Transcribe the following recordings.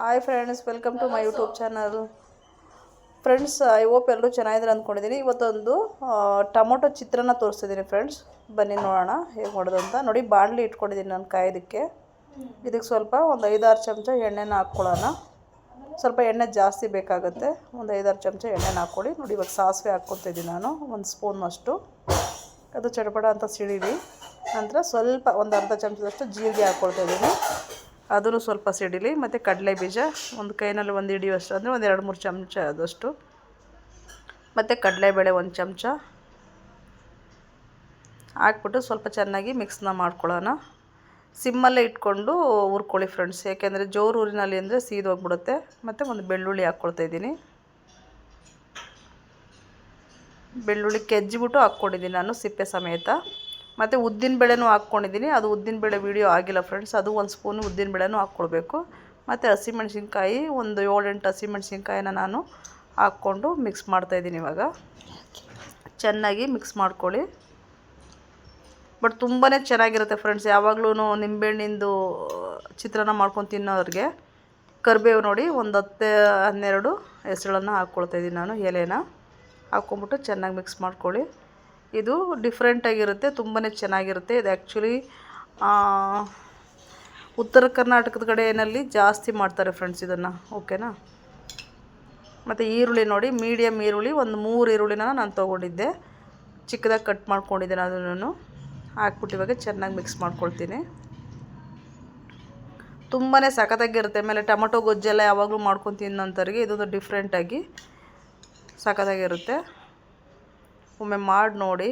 Hi friends welcome to my YouTube channel friends I hope ಎಲ್ಲರೂ ಚೆನ್ನಾಗಿದ್ದಾರೆ ಅಂದ್ಕೊಂಡಿದ್ದೀನಿ. ಇವತ್ತೊಂದು ಟೊಮೊಟೊ ಚಿತ್ರಾನ್ನ ತೋರಿಸ್ತಿದ್ದೀನಿ ಫ್ರೆಂಡ್ಸ್ ಬನ್ನಿ ನೋಡೋಣ ಹೇಗೆ ಮಾಡೋದು ಅಂತ. ನೋಡಿ ಬಾಣಲಿ ಇಟ್ಕೊಂಡಿದ್ದೀನಿ ನಾನು ಕಾಯೋದಕ್ಕೆ. ಇದಕ್ಕೆ ಸ್ವಲ್ಪ ಒಂದು ಐದಾರು ಚಮಚ ಎಣ್ಣೆನ ಹಾಕ್ಕೊಳ್ಳೋಣ. ಸ್ವಲ್ಪ ಎಣ್ಣೆ ಜಾಸ್ತಿ ಬೇಕಾಗುತ್ತೆ. ಒಂದು ಐದಾರು ಚಮಚ ಎಣ್ಣೆನ ಹಾಕ್ಕೊಳ್ಳಿ. ನೋಡಿ ಇವಾಗ ಸಾಸಿವೆ ಹಾಕ್ಕೊತಿದ್ದೀನಿ ನಾನು. ಒಂದು ಸ್ಪೂನಷ್ಟು ಅದು ಚಡಪಡ ಅಂತ ಸಿಡಿಲಿ ನಂತರ ಸ್ವಲ್ಪ ಒಂದು ಅರ್ಧ ಚಮಚದಷ್ಟು ಜೀರಿಗೆ ಹಾಕ್ಕೊಳ್ತಾ ಇದ್ದೀನಿ. ಅದನ್ನು ಸ್ವಲ್ಪ ಸಿಡಿಲಿ ಮತ್ತು ಕಡಲೆ ಬೀಜ, ಒಂದು ಕೈನಲ್ಲಿ ಒಂದು ಹಿಡಿಯುವಷ್ಟು, ಅಂದರೆ ಒಂದು ಎರಡು ಮೂರು ಚಮಚ ಆದಷ್ಟು. ಮತ್ತು ಕಡಲೆಬೇಳೆ ಒಂದು ಚಮಚ. ಹಾಕ್ಬಿಟ್ಟು ಸ್ವಲ್ಪ ಚೆನ್ನಾಗಿ ಮಿಕ್ಸ್ನ ಮಾಡ್ಕೊಳ್ಳೋಣ. ಸಿಮ್ಮಲ್ಲೇ ಇಟ್ಕೊಂಡು ಹುರ್ಕೊಳ್ಳಿ ಫ್ರೆಂಡ್ಸ್ ಯಾಕೆಂದರೆ ಜೋರು ಊರಿನಲ್ಲಿ ಅಂದರೆ ಸೀದೋಗ್ಬಿಡುತ್ತೆ ಮತ್ತು ಒಂದು ಬೆಳ್ಳುಳ್ಳಿ ಹಾಕ್ಕೊಳ್ತಾ ಇದ್ದೀನಿ. ಬೆಳ್ಳುಳ್ಳಿ ಕೆಜ್ಜಿಬಿಟ್ಟು ಹಾಕ್ಕೊಂಡಿದ್ದೀನಿ ನಾನು ಸಿಪ್ಪೆ ಸಮೇತ. ಮತ್ತು ಉದ್ದಿನ ಬೇಳೆನೂ ಹಾಕ್ಕೊಂಡಿದ್ದೀನಿ. ಅದು ಉದ್ದಿನ ಬೇಳೆ ವೀಡಿಯೋ ಆಗಿಲ್ಲ ಫ್ರೆಂಡ್ಸ್ ಅದು ಒಂದು ಸ್ಪೂನು ಉದ್ದಿನಬೇಳೆನೂ ಹಾಕ್ಕೊಳ್ಬೇಕು. ಮತ್ತು ಹಸಿಮೆಣ್ಸಿನ್ಕಾಯಿ ಒಂದು ಏಳೆಂಟು ಹಸಿಮೆಣ್ಸಿನ್ಕಾಯಿನ ನಾನು ಹಾಕ್ಕೊಂಡು ಮಿಕ್ಸ್ ಮಾಡ್ತಾಯಿದ್ದೀನಿ ಇವಾಗ. ಚೆನ್ನಾಗಿ ಮಿಕ್ಸ್ ಮಾಡ್ಕೊಳ್ಳಿ. ಬಟ್ ತುಂಬಾ ಚೆನ್ನಾಗಿರುತ್ತೆ ಫ್ರೆಂಡ್ಸ್ ಯಾವಾಗಲೂ ನಿಂಬೆಹಣ್ಣಿಂದು ಚಿತ್ರಾನ್ನ ಮಾಡ್ಕೊಂಡು ತಿನ್ನೋರಿಗೆ ಕರಿಬೇವು ನೋಡಿ ಒಂದು ಹತ್ತು, ಹನ್ನೆರಡು ಹೆಸಳನ್ನು ಹಾಕ್ಕೊಳ್ತಾಯಿದ್ದೀನಿ ನಾನು ಎಲೆನ. ಹಾಕ್ಕೊಂಬಿಟ್ಟು ಚೆನ್ನಾಗಿ ಮಿಕ್ಸ್ ಮಾಡ್ಕೊಳ್ಳಿ. ಇದು ಡಿಫ್ರೆಂಟಾಗಿರುತ್ತೆ ತುಂಬಾ ಚೆನ್ನಾಗಿರುತ್ತೆ. ಇದು ಆ್ಯಕ್ಚುಲಿ ಉತ್ತರ ಕರ್ನಾಟಕದ ಕಡೆಯಲ್ಲಿ ಜಾಸ್ತಿ ಮಾಡ್ತಾರೆ ಫ್ರೆಂಡ್ಸ್ ಇದನ್ನು ಓಕೆನಾ ಮತ್ತು ಈರುಳ್ಳಿ ನೋಡಿ ಮೀಡಿಯಮ್ ಈರುಳ್ಳಿ, ಒಂದು ಮೂರು ಈರುಳ್ಳಿನ ನಾನು ತೊಗೊಂಡಿದ್ದೆ. ಚಿಕ್ಕದಾಗಿ ಕಟ್ ಮಾಡ್ಕೊಂಡಿದ್ದೇನೆ ಅದನ್ನು ಹಾಕ್ಬಿಟ್ಟು ಇವಾಗ ಚೆನ್ನಾಗಿ ಮಿಕ್ಸ್ ಮಾಡ್ಕೊಳ್ತೀನಿ. ತುಂಬಾ ಸಖತ್ತಾಗಿರುತ್ತೆ. ಆಮೇಲೆ ಟೊಮೊಟೊ ಗೊಜ್ಜೆಲ್ಲ ಯಾವಾಗಲೂ ಮಾಡ್ಕೊಂಡು ತಿನ್ನೋಂಥವ್ರಿಗೆ ಇದೊಂದು ಡಿಫ್ರೆಂಟಾಗಿ ಸಖತ್ತಾಗಿರುತ್ತೆ. ಒಮ್ಮೆ ಮಾಡಿ ನೋಡಿ.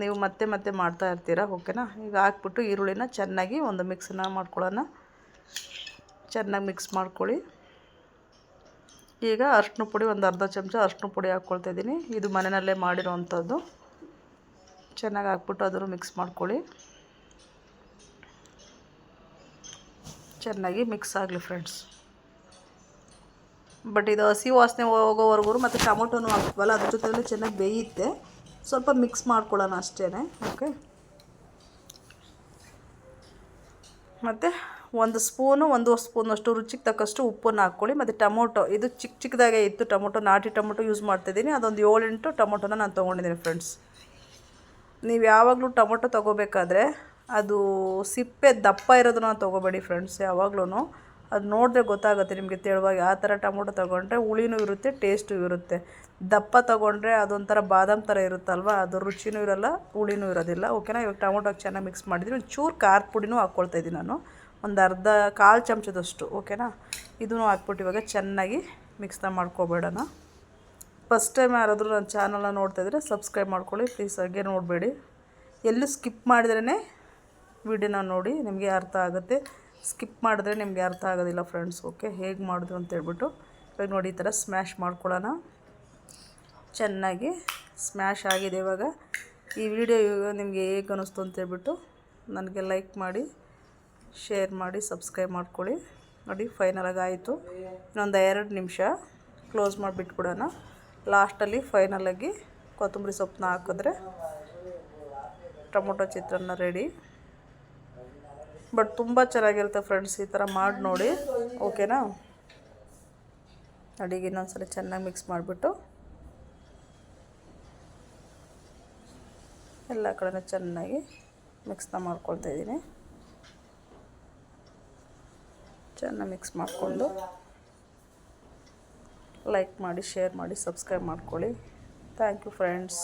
ನೀವು ಮತ್ತೆ ಮತ್ತೆ ಮಾಡ್ತಾ ಇರ್ತೀರ? ಓಕೆನಾ? ಈಗ ಹಾಕ್ಬಿಟ್ಟು ಈರುಳ್ಳಿನ ಚೆನ್ನಾಗಿ ಒಂದು ಮಿಕ್ಸನ್ನ ಮಾಡ್ಕೊಳ್ಳೋಣ. ಚೆನ್ನಾಗಿ ಮಿಕ್ಸ್ ಮಾಡ್ಕೊಳ್ಳಿ. ಈಗ ಅರ್ಶಿನ ಪುಡಿ ಒಂದು ಅರ್ಧ ಚಮಚ ಅರ್ಶಿನ ಪುಡಿ ಹಾಕ್ಕೊಳ್ತಾ ಇದ್ದೀನಿ. ಇದು ಮನೆಯಲ್ಲೇ ಮಾಡಿರೋವಂಥದ್ದು ಚೆನ್ನಾಗಿ ಹಾಕ್ಬಿಟ್ಟು ಅದನ್ನು ಮಿಕ್ಸ್ ಮಾಡ್ಕೊಳ್ಳಿ. ಚೆನ್ನಾಗಿ ಮಿಕ್ಸ್ ಆಗಲಿ ಫ್ರೆಂಡ್ಸ್. ಬಟ್ ಇದು ಹಸಿ ವಾಸನೆ ಹೋಗೋವರೆಗೂ ಮತ್ತು ಟೊಮೊಟೊನೂ ಹಾಕ್ತೀವಲ್ಲ, ಅದ್ರ ಜೊತೆಲೂ ಚೆನ್ನಾಗಿ ಬೇಯುತ್ತೆ. ಸ್ವಲ್ಪ ಮಿಕ್ಸ್ ಮಾಡ್ಕೊಳ್ಳೋಣ ಅಷ್ಟೇ ಓಕೆ ಮತ್ತು ಒಂದು ಸ್ಪೂನು ಒಂದು ಸ್ಪೂನಷ್ಟು ರುಚಿಗೆ ತಕ್ಕಷ್ಟು ಉಪ್ಪನ್ನು ಹಾಕ್ಕೊಳ್ಳಿ. ಮತ್ತು ಟೊಮೊಟೊ, ಇದು ಚಿಕ್ಕ ಚಿಕ್ಕದಾಗೆ ಇತ್ತು, ಟೊಮೊಟೊ, ನಾಟಿ ಟೊಮೊಟೊ ಯೂಸ್ ಮಾಡ್ತಿದ್ದೀನಿ. ಅದೊಂದು ಏಳೆಂಟು ಟೊಮೊಟೊನ ನಾನು ತೊಗೊಂಡಿದ್ದೀನಿ ಫ್ರೆಂಡ್ಸ್ ನೀವು ಯಾವಾಗಲೂ ಟೊಮೊಟೊ ತೊಗೋಬೇಕಾದ್ರೆ ಅದು ಸಿಪ್ಪೆ ದಪ್ಪ ಇರೋದನ್ನ ತೊಗೋಬೇಡಿ ಫ್ರೆಂಡ್ಸ್ ಯಾವಾಗ್ಲೂ ಅದು ನೋಡಿದ್ರೆ ಗೊತ್ತಾಗುತ್ತೆ ನಿಮಗೆ ತೆಳುವಾಗಿ ಆ ಥರ ಟೊಮೊಟೊ ತೊಗೊಂಡ್ರೆ ಹುಳಿನೂ ಇರುತ್ತೆ, ಟೇಸ್ಟು ಇರುತ್ತೆ. ದಪ್ಪ ತೊಗೊಂಡ್ರೆ ಅದೊಂಥರ ಬಾದಾಮ್ ಥರ ಇರುತ್ತಲ್ವ, ಅದು ರುಚಿನೂ ಇರೋಲ್ಲ, ಹುಳಿನೂ ಇರೋದಿಲ್ಲ. ಓಕೆನಾ ಇವಾಗ ಟೊಮೊಟೊ ಚೆನ್ನಾಗಿ ಮಿಕ್ಸ್ ಮಾಡಿದ್ದೀನಿ ಒಂದು ಚೂರು ಖಾರ ಪುಡಿನೂ ಹಾಕ್ಕೊಳ್ತಾ ಇದ್ದೀನಿ ನಾನು. ಒಂದು ಅರ್ಧ ಕಾಲು ಚಮಚದಷ್ಟು ಓಕೆನಾ ಇದನ್ನು ಹಾಕ್ಬಿಟ್ಟು ಇವಾಗ ಚೆನ್ನಾಗಿ ಮಿಕ್ಸ್ನ ಮಾಡ್ಕೊಬೇಡಣ. ಫಸ್ಟ್ ಟೈಮ್ ಯಾರಾದರೂ ನನ್ನ ನೋಡ್ತಾ ಇದ್ದರೆ ಸಬ್ಸ್ಕ್ರೈಬ್ ಮಾಡ್ಕೊಳ್ಳಿ. ಪ್ಲೀಸ್ ಹಾಗೆ ನೋಡಬೇಡಿ. ಎಲ್ಲೂ ಸ್ಕಿಪ್ ಮಾಡಿದ್ರೇ ವಿಡಿಯೋನ ನೋಡಿ ನಿಮಗೆ ಅರ್ಥ ಆಗುತ್ತೆ. ಸ್ಕಿಪ್ ಮಾಡಿದ್ರೆ ನಿಮಗೆ ಅರ್ಥ ಆಗೋದಿಲ್ಲ ಫ್ರೆಂಡ್ಸ್ ಓಕೆ ಹೇಗೆ ಮಾಡೋದು ಅಂತ ಹೇಳ್ಬಿಟ್ಟು ಇವಾಗ ನೋಡಿ ಈ ಥರ ಸ್ಮ್ಯಾಶ್ ಮಾಡ್ಕೊಳ್ಳೋಣ. ಚೆನ್ನಾಗಿ ಸ್ಮ್ಯಾಶ್ ಆಗಿದೆ ಇವಾಗ. ಈ ವಿಡಿಯೋ ಇವಾಗ ನಿಮಗೆ ಹೇಗೆ ಅನ್ನಿಸ್ತು ಅಂತ ಹೇಳ್ಬಿಟ್ಟು ನನಗೆ ಲೈಕ್ ಮಾಡಿ ಶೇರ್ ಮಾಡಿ ಸಬ್ಸ್ಕ್ರೈಬ್ ಮಾಡ್ಕೊಳ್ಳಿ. ನೋಡಿ ಫೈನಲಾಗಿ ಆಯಿತು. ಇನ್ನೊಂದು ಎರಡು ನಿಮಿಷ ಕ್ಲೋಸ್ ಮಾಡಿಬಿಟ್ಬಿಡೋಣ. ಲಾಸ್ಟಲ್ಲಿ ಫೈನಲಾಗಿ ಕೊತ್ತಂಬರಿ ಸೊಪ್ಪನ್ನ ಹಾಕಿದ್ರೆ ಟೊಮೊಟೊ ಚಿತ್ರಾನ್ನ ರೆಡಿ ಬಟ್ ತುಂಬ ಚೆನ್ನಾಗಿರುತ್ತೆ ಫ್ರೆಂಡ್ಸ್ ಈ ಥರ ಮಾಡಿ ನೋಡಿ. ಓಕೆನಾ ಅಡಿಗೆ ಇನ್ನೊಂದ್ಸಲ ಚೆನ್ನಾಗಿ ಮಿಕ್ಸ್ ಮಾಡಿಬಿಟ್ಟು. ಎಲ್ಲ ಕಡೆನೂ ಚೆನ್ನಾಗಿ ಮಿಕ್ಸ್ನ ಮಾಡ್ಕೊಳ್ತಾ ಇದ್ದೀನಿ. ಚೆನ್ನಾಗಿ ಮಿಕ್ಸ್ ಮಾಡಿಕೊಂಡು. ಲೈಕ್ ಮಾಡಿ ಶೇರ್ ಮಾಡಿ ಸಬ್ಸ್ಕ್ರೈಬ್ ಮಾಡ್ಕೊಳ್ಳಿ. Thank you friends